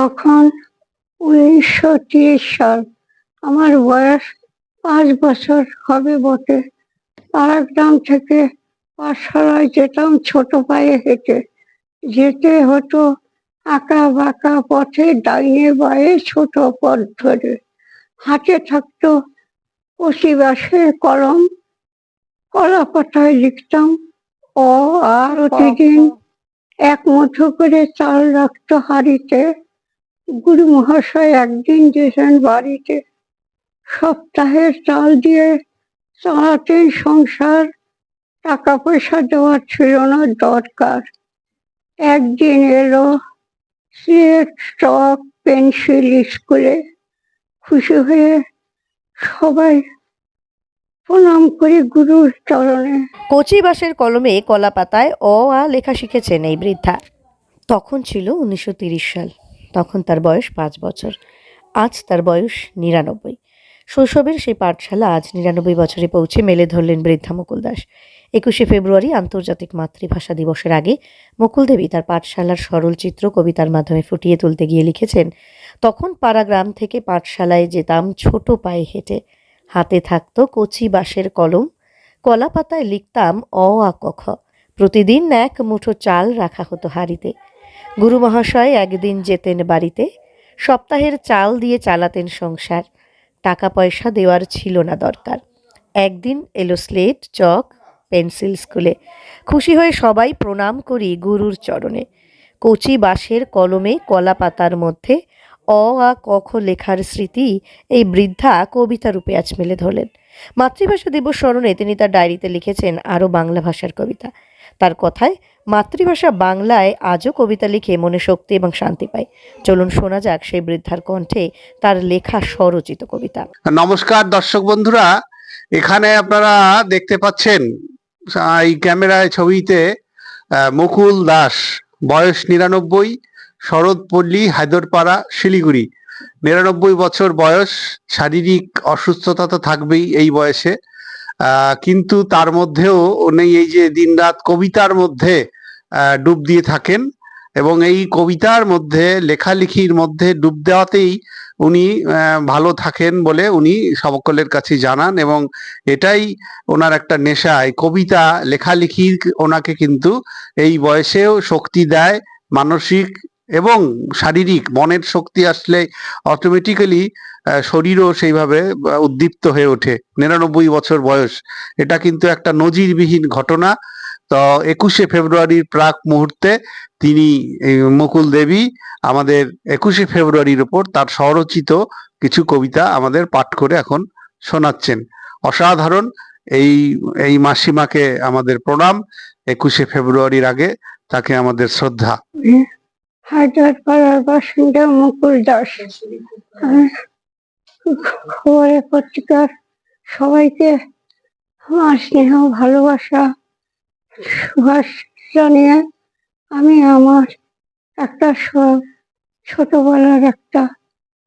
তখন উনিশশো তিরিশ সাল, আমার বয়স পাঁচ বছর হবে বটে। পাড়াগ্রাম থেকে পাঠশালায় যেতাম ছোট পায়ে হেঁটে। যেতে হতো আঁকা বাঁকা পথে, ডাইনে বায়ে ছোট পথ ধরে। হাতে থাকতো কচি বাঁশের কলম, কলা পাতায় লিখতাম ও আর প্রতিদিন এক মুঠো করে চাল রাখতো হাঁড়িতে। গুরু মহাশয় একদিন যেতেন বাড়িতে সপ্তাহের চাল দিয়ে চালাতেন সংসার টাকা পয়সা দেওয়ার ছিল না, দরকার। একদিন এলো সিলেট চক পেন্সিল স্কুলে। খুশি হয়ে সবাই প্রণাম করি গুরুর চরণে। কচি বাঁশের কলমে কলা পাতায় অ আ লেখা শিখেছেন এই বৃদ্ধা। তখন ছিল উনিশশো সাল। তখন তার বয়স পাঁচ বছর। আজ তার বয়স নিরানব্বই। শৈশবের সেই পাঠশালা আজ নিরানব্বই বছরে পৌঁছে মেলে ধরলেন বৃদ্ধা মুকুল দাস। একুশে ফেব্রুয়ারি আন্তর্জাতিক মাতৃভাষা দিবসের আগে মুকুল দেবী তার পাঠশালার সরল চিত্র কবিতার মাধ্যমে ফুটিয়ে তুলতে গিয়ে লিখেছেন, তখন পাড়া গ্রাম থেকে পাঠশালায় যেতাম, ছোট পায়ে হেঁটে। হাতে থাকত কচি বাঁশের কলম কলা পাতায় লিখতাম অ আ ক খ। প্রতিদিন এক মুঠো চাল রাখা হতো হাঁড়িতে। গুরু মহাশয় একদিন যেতেন বাড়িতে, সপ্তাহের চাল দিয়ে চালাতেন সংসার টাকা পয়সা দেওয়ার ছিল না দরকার। একদিন এলো স্লেট, চক, পেন্সিল স্কুলে। খুশি হয়ে সবাই প্রণাম করি গুরুর চরণে। কচি বাঁশের কলমে কলা পাতার মধ্যে অ, আ, ক, খ লেখার স্মৃতি এই বৃদ্ধা কবিতা রূপে আজ মেলে ধরলেন। মাতৃভাষা দিবস স্মরণে তিনি তার ডায়েরিতে লিখেছেন আরও বাংলা ভাষার কবিতা। তার কথায় মাতৃভাষা বাংলায় আজও কবিতা লিখে মনে শক্তি এবং শান্তি পায়। চলুন শোনা যাক সেই বৃদ্ধার কণ্ঠে তার লেখা স্বরচিত কবিতা। নমস্কার দর্শক বন্ধুরা, এখানে আপনারা দেখতে পাচ্ছেন এই ক্যামেরায় ছবিতে মুকুল দাস, বয়স নিরানব্বই, শরৎপল্লী, হায়দরপাড়া, শিলিগুড়ি। নিরানব্বই বছর বয়স, শারীরিক অসুস্থতা তো থাকবেই এই বয়সে। কিন্তু তার মধ্যেও উনি এই যে দিনরাত কবিতার মধ্যে ডুব দিয়ে থাকেন এবং এই কবিতার মধ্যে, লেখালেখির মধ্যে ডুব দেওয়াতেই উনি ভালো থাকেন বলে উনি সকলের কাছে জানান এবং এটাই ওনার একটা নেশা। এই কবিতা, লেখালেখি ওনাকে কিন্তু এই বয়সেও শক্তি দেয়, মানসিক এবং শারীরিক, মনের শক্তি আসলে অটোমেটিক্যালি শরীরও সেইভাবে উদ্দীপ্ত হয়ে ওঠে। নিরানব্বই বছর বয়স। এটা কিন্তু একটা নজিরবিহীন ঘটনা। তো একুশে ফেব্রুয়ারির প্রাক মুহূর্তে তিনি মুকুল দেবী আমাদের একুশে ফেব্রুয়ারির ওপর তার স্বরচিত কিছু কবিতা আমাদের পাঠ করে এখন শোনাচ্ছেন। অসাধারণ এই এই মাসিমাকে আমাদের প্রণাম। একুশে ফেব্রুয়ারির আগে তাকে আমাদের শ্রদ্ধা। হায়দ্রাবাদের বাসিন্দা মুকুল দাস। খবরের পত্রিকার সবাইকে আমার স্নেহ, ভালোবাসা, সুভাষ জানিয়ে আমি আমার একটা ছোটবেলার একটা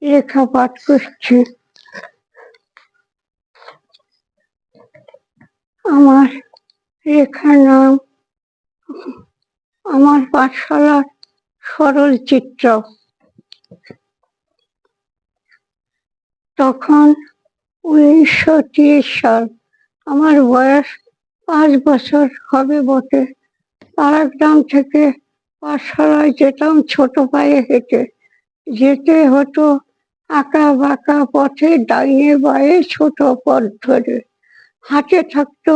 লেখা পাঠ করছি। আমার লেখার নাম আমার পাঠশালার সরল চিত্র। তখন উনিশশো সাল, আমার বয়স পাঁচ বছর হবে বটে। পাড়াগ্রাম থেকে পাঠশালায় যেতাম ছোট পায়ে হেঁটে। যেতে হতো আঁকা বাঁকা পথে ডাইনে বায়ে ছোট পথ ধরে। হাতে থাকতো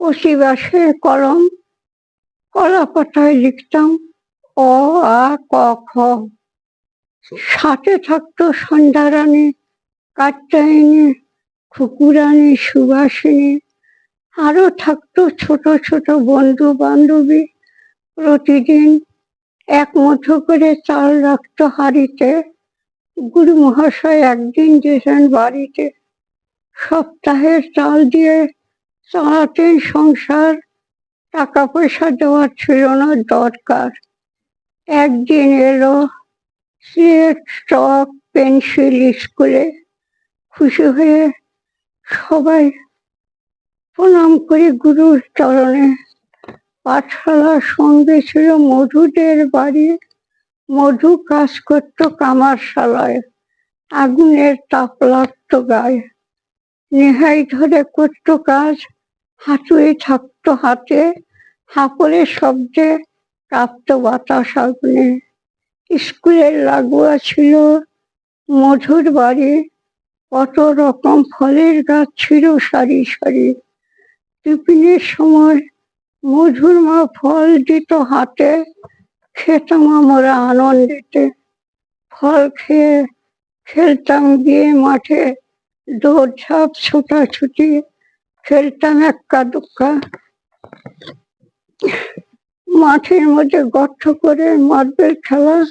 কচি বাঁশের কলম কলা পাতায় লিখতাম অ আ ক খ। সাথে থাকতো সন্ধ্যারানী, কাত্যায়নী, খুকুরানী, সুভাষিনী। আরও থাকতো ছোট ছোট বন্ধু বান্ধবী প্রতিদিন এক মুঠো করে চাল রাখতো হাড়িতে। গুরু মহাশয় একদিন যেতেন বাড়িতে। সপ্তাহের চাল দিয়ে চালাতেন সংসার। টাকা পয়সা দেওয়ার ছিল না দরকার। একদিন এলো চক পেন্সিল স্কুলে। খুশি হয়ে সবাই প্রণাম করে গুরুর চরণে। পাঠশালার সঙ্গে ছিল মধুদের বাড়ি। মধু কাজ করতো কামারশালায়, আগুনের তাপ লাগতো গায়ে। নেহাই ধরে করতো কাজ হাতুড়ি থাকতো হাতে। হাঁপড়ের শব্দে কাঁপতো বাতাস আগুনে। স্কুলের লাগোয়া ছিল মধুর বাড়ি। কত রকম ফলের গাছ ছিল সারি সারি। টিফিনের সময় মধুর মা ফল দিত হাতে, খেতাম আমরা আনন্দেতে। ফল খেয়ে খেলতাম গিয়ে মাঠে, দৌড়ঝাঁপ, ছোটাছুটি, খেলতাম এক্কা দুক্কা মাঠের মধ্যে গর্ত করে মার্বেল খেলা।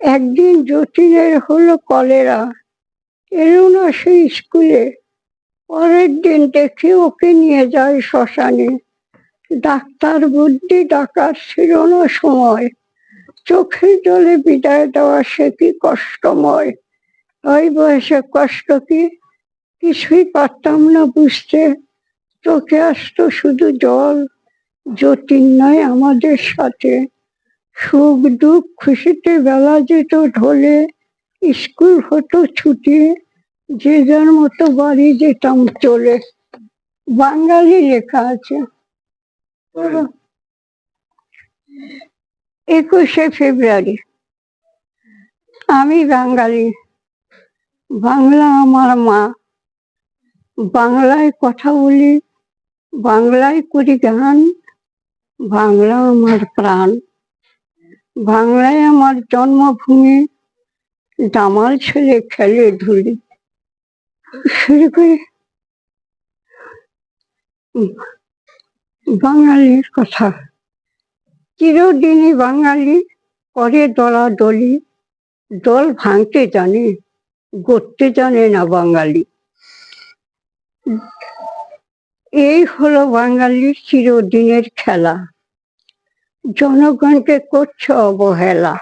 একদিন যতীনের হলো কলেরা। এলো না সেই স্কুলে। পরের দিন দেখি ওকে নিয়ে যায় শ্মশানে। ডাক্তার বুদ্ধি ডাকার ছিল না সময়। চোখের জলে বিদায় দেওয়া সে কি কষ্টময়। ওই বয়সে কষ্ট কি? কিছুই পারতাম না বুঝতে। চোখে আসতো শুধু জল। যতীন নয় আমাদের সাথে। সুখ দুঃখ খুশিতে বেলা যেত ঢলে, স্কুল হতো ছুটি, যে যার মতো বাড়ি যেতাম চলে। বাঙালি লেখা আছে। একুশে ফেব্রুয়ারি। আমি বাঙালি। বাংলা আমার মা। বাংলায় কথা বলি, বাংলায় করি গান বাংলা আমার প্রাণ। বাংলায় আমার জন্মভূমি দামাল ছেলে খেলে ধুলি। বাঙালির কথা? চিরদিনই বাঙালি করে দলাদলি দল ভাঙতে জানে, গড়তে জানে না বাঙালি। এই হলো বাঙালির চিরদিনের খেলা। জনগণকে করছে অবহেলা।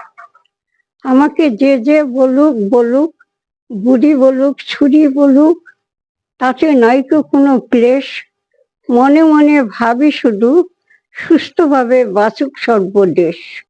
আমাকে যে যে বলুক বলুক, বুড়ি বলুক, ছুরি বলুক, তাতে নাইকো কোনো ক্লেশ। মনে মনে ভাবি শুধু, সুস্থভাবে বাঁচুক সর্বদেশ।